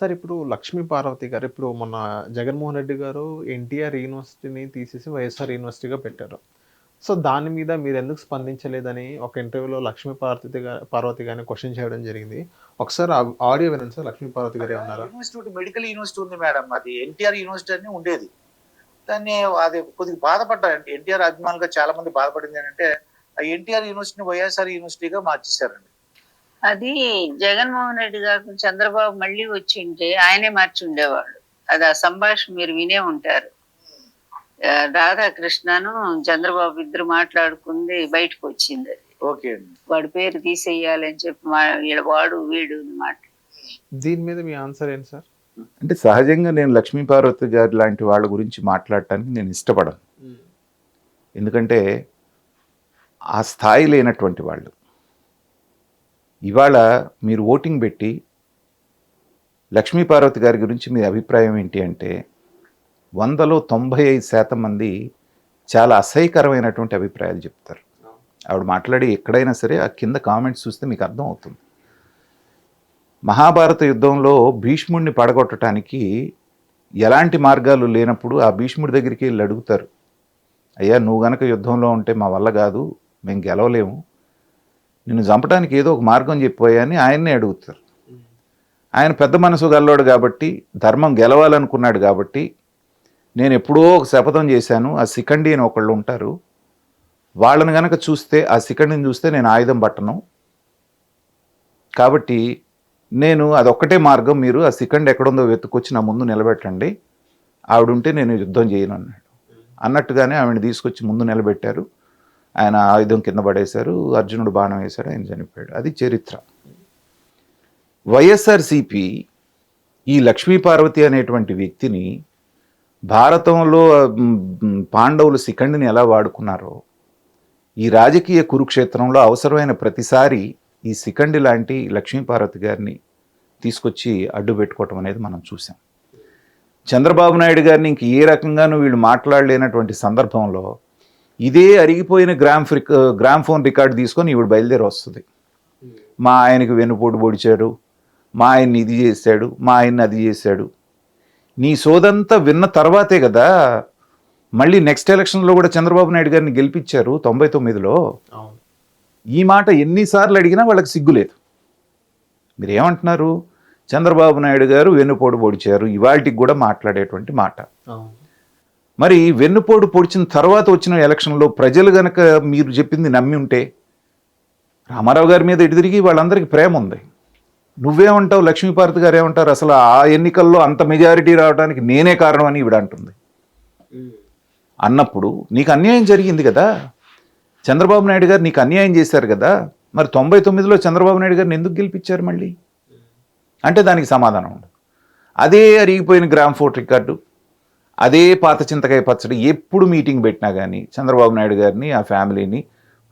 Sir ఇప్పుడు లక్ష్మీ పార్వతి గారు ఇప్పుడు మొన్న జగన్మోహన్ రెడ్డి గారు ఎన్టీఆర్ యూనివర్సిటీని తీసేసి వైఎస్ఆర్ యూనివర్సిటీగా పెట్టారు. సో దాని మీద మీరు ఎందుకు స్పందించలేదని ఒక ఇంటర్వ్యూలో లక్ష్మీ పార్వతి పార్వతి గారిని క్వశ్చన్ చేయడం జరిగింది. ఒకసారి ఆడియో వినండి సార్ లక్ష్మీ పార్వతి గారు ఉన్నారు యూనివర్సిటీ మెడికల్ యూనివర్సిటీ ఉంది మేడం. అది ఎన్టీఆర్ యూనివర్సిటీ అని ఉండేది. దాన్ని అది కొద్దిగా బాధపడ్డారు. ఎన్టీఆర్ అభిమానులుగా చాలా మంది బాధపడింది ఏంటంటే ఎన్టీఆర్ యూనివర్సిటీని వైఎస్ఆర్ యూనివర్సిటీగా మార్చేశారండి. అది జగన్మోహన్ రెడ్డి గారు చంద్రబాబు మళ్ళీ వచ్చి ఉంటే ఆయనే మార్చి ఉండేవాడు. అది ఆ సంభాషణ మీరు వినే ఉంటారు. రాధాకృష్ణను చంద్రబాబు ఇద్దరు మాట్లాడుకుంది బయటకు వచ్చింది అది. ఓకే అండి. వాడి పేరు తీసేయాలని చెప్పి మా వీళ్ళ వాడు వీడు మాట. దీని మీద మీ ఆన్సర్ ఏంటి సార్? అంటే సహజంగా నేను లక్ష్మీ పార్వతి గారి లాంటి వాళ్ళ గురించి మాట్లాడటానికి నేను ఇష్టపడను. ఎందుకంటే ఆ స్థాయి లేనటువంటి వాళ్ళు. ఇవాళ మీరు ఓటింగ్ పెట్టి లక్ష్మీపార్వతి గారి గురించి మీ అభిప్రాయం ఏంటి అంటే వందలో తొంభై ఐదు శాతం మంది చాలా అసహ్యకరమైనటువంటి అభిప్రాయాలు చెప్తారు. ఆవిడ మాట్లాడి ఎక్కడైనా సరే ఆ కింద కామెంట్స్ చూస్తే మీకు అర్థం అవుతుంది. మహాభారత యుద్ధంలో భీష్ముడిని పడగొట్టడానికి ఎలాంటి మార్గాలు లేనప్పుడు ఆ భీష్ముడి దగ్గరికి వెళ్ళి అడుగుతారు అయ్యా నువ్వు గనక యుద్ధంలో ఉంటే మా వల్ల కాదు మేము గెలవలేము నిన్ను చంపడానికి ఏదో ఒక మార్గం చెప్పిపోయాని ఆయన్నే అడుగుతారు. ఆయన పెద్ద మనసు గల్లోడు కాబట్టి ధర్మం గెలవాలనుకున్నాడు కాబట్టి నేను ఎప్పుడో ఒక శపథం చేశాను ఆ సికండి అని ఒకళ్ళు ఉంటారు. వాళ్ళని గనక చూస్తే ఆ సికండిని చూస్తే నేను ఆయుధం పట్టను. కాబట్టి నేను అదొక్కటే మార్గం మీరు ఆ సికండ్ ఎక్కడుందో వెతుక్కొచ్చి నా ముందు నిలబెట్టండి. ఆవిడ ఉంటే నేను యుద్ధం చేయను అన్నాడు. అన్నట్టుగానే ఆవిడని తీసుకొచ్చి ముందు నిలబెట్టారు. ఆయన ఆయుధం కింద పడేశారు అర్జునుడు బాణం వేశాడు ఆయన చనిపోయాడు. అది చరిత్ర. వైఎస్ఆర్సిపి ఈ లక్ష్మీపార్వతి అనేటువంటి వ్యక్తిని భారతంలో పాండవులు శిఖండిని ఎలా వాడుకున్నారో ఈ రాజకీయ కురుక్షేత్రంలో అవసరమైన ప్రతిసారి ఈ శిఖండి లాంటి లక్ష్మీపార్వతి గారిని తీసుకొచ్చి అడ్డు పెట్టుకోవటం అనేది మనం చూసాం చంద్రబాబు నాయుడు గారిని ఇంక ఏ రకంగానూ వీళ్ళు మాట్లాడలేనటువంటి సందర్భంలో ఇదే అరిగిపోయిన గ్రామ్ ఫ్రిక్ గ్రామ్ ఫోన్ రికార్డు తీసుకొని ఈవిడ బయలుదేరి వస్తుంది. మా ఆయనకి వెన్నుపోటు పొడిచాడు మా ఆయన్ని ఇది చేశాడు మా ఆయన్ని అది చేశాడు. నీ సోదంతా విన్న తర్వాతే కదా మళ్ళీ నెక్స్ట్ ఎలక్షన్లో కూడా చంద్రబాబు నాయుడు గారిని గెలిపించారు తొంభై తొమ్మిదిలో. ఈ మాట ఎన్నిసార్లు అడిగినా వాళ్ళకి సిగ్గులేదు మీరు ఏమంటున్నారు చంద్రబాబు నాయుడు గారు వెన్నుపోటు పొడిచారు ఇవాళకి కూడా మాట్లాడేటువంటి మాట. మరి వెన్నుపోటు పొడిచిన తర్వాత వచ్చిన ఎలక్షన్లో ప్రజలు గనక మీరు చెప్పింది నమ్మి ఉంటే రామారావు గారి మీద ఇటు తిరిగి వాళ్ళందరికీ ప్రేమ ఉంది. నువ్వేమంటావు? లక్ష్మీపార్వతి గారు ఏమంటారు? అసలు ఆ ఎన్నికల్లో అంత మెజారిటీ రావడానికి నేనే కారణం అని ఈవిడ అంటుంది. అన్నప్పుడు నీకు అన్యాయం జరిగింది కదా? చంద్రబాబు నాయుడు గారు నీకు అన్యాయం చేశారు కదా? మరి తొంభై తొమ్మిదిలో చంద్రబాబు నాయుడు గారిని ఎందుకు గెలిపించారు మళ్ళీ? అంటే దానికి సమాధానం ఉండదు అదే అరిగిపోయిన గ్రామ్ ఫోర్ట్ రికార్డు అదే పాత చింతకాయ పచ్చడి ఎప్పుడు మీటింగ్ పెట్టినా కానీ చంద్రబాబు నాయుడు గారిని ఆ ఫ్యామిలీని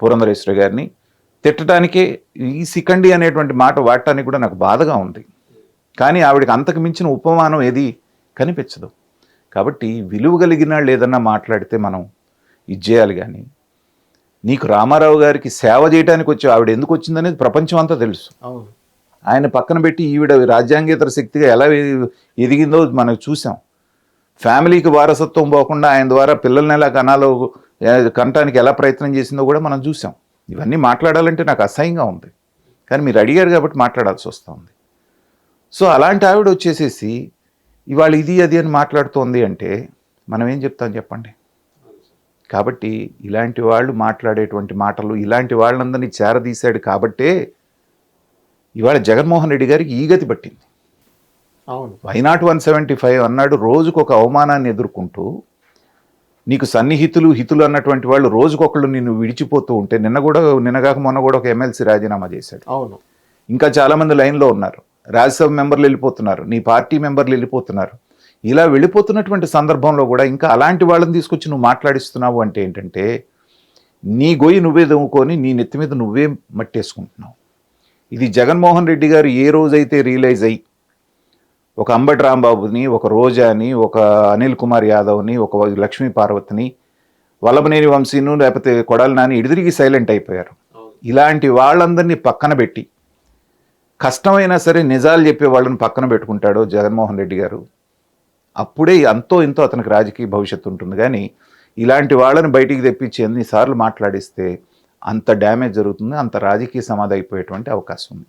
పురంధరేశ్వరి గారిని తిట్టడానికే ఈ సికండి అనేటువంటి మాట వాడటానికి కూడా నాకు బాధగా ఉంది. కానీ ఆవిడకి అంతకు మించిన ఉపమానం ఏది కనిపించదు. కాబట్టి విలువ కలిగిన వాళ్ళు ఏదన్నా మాట్లాడితే మనం ఇది చేయాలి కానీ నీకు రామారావు గారికి సేవ చేయడానికి వచ్చి ఆవిడ ఎందుకు వచ్చిందనేది ప్రపంచం అంతా తెలుసు. ఆయన పక్కన పెట్టి ఈవిడ రాజ్యాంగేతర శక్తిగా ఎలా ఎదిగిందో మనం చూసాం. ఫ్యామిలీకి వారసత్వం పోకుండా ఆయన ద్వారా పిల్లల్ని ఎలా కనాలో కనటానికి ఎలా ప్రయత్నం చేసిందో కూడా మనం చూసాం. ఇవన్నీ మాట్లాడాలంటే నాకు అసహ్యంగా ఉంది. కానీ మీరు అడిగారు కాబట్టి మాట్లాడాల్సి వస్తుంది సో అలాంటి ఆవిడ వచ్చేసేసి ఇవాళ ఇది అది అని మాట్లాడుతోంది అంటే మనం ఏం చెప్తాం చెప్పండి? కాబట్టి ఇలాంటి వాళ్ళు మాట్లాడేటువంటి మాటలు ఇలాంటి వాళ్ళందరినీ చేరదీశాడు కాబట్టే ఇవాళ జగన్మోహన్ రెడ్డి గారికి ఈ గతి పట్టింది. వైనాట్ వన్ సెవెంటీ ఫైవ్ అన్నాడు. రోజుకు ఒక అవమానాన్ని ఎదుర్కొంటూ నీకు సన్నిహితులు హితులు అన్నటువంటి వాళ్ళు రోజుకొకళ్ళు నిన్ను విడిచిపోతూ ఉంటే నిన్న కూడా నిన్నగాక మొన్న కూడా ఒక ఎమ్మెల్సీ రాజీనామా చేశాడు. అవును. ఇంకా చాలామంది లైన్లో ఉన్నారు. రాజ్యసభ మెంబర్లు వెళ్ళిపోతున్నారు. నీ పార్టీ మెంబర్లు వెళ్ళిపోతున్నారు. ఇలా వెళ్ళిపోతున్నటువంటి సందర్భంలో కూడా ఇంకా అలాంటి వాళ్ళని తీసుకొచ్చి నువ్వు మాట్లాడిస్తున్నావు అంటే ఏంటంటే నీ గొయ్యి నువ్వే దమ్ముకొని నీ నెత్తి మీద నువ్వే మట్టేసుకుంటున్నావు. ఇది జగన్మోహన్ రెడ్డి గారు ఏ రోజైతే రియలైజ్ అయ్యి ఒక అంబటి రాంబాబుని ఒక రోజాని ఒక అనిల్ కుమార్ యాదవ్ని ఒక లక్ష్మీ పార్వతిని వల్లభనేని వంశీను లేకపోతే కొడాలి నాని ఇడిదిరిగి సైలెంట్ అయిపోయారు. ఇలాంటి వాళ్ళందరినీ పక్కన పెట్టి కష్టమైనా సరే నిజాలు చెప్పే వాళ్ళని పక్కన పెట్టుకుంటాడో జగన్మోహన్ రెడ్డి గారు. అప్పుడే అంతో ఇంతో అతనికి రాజకీయ భవిష్యత్తు ఉంటుంది. కానీ ఇలాంటి వాళ్ళని బయటికి తెప్పించి ఎన్నిసార్లు మాట్లాడిస్తే అంత డ్యామేజ్ జరుగుతుంది అంత రాజకీయ సమాధి అయిపోయేటువంటి అవకాశం ఉంది.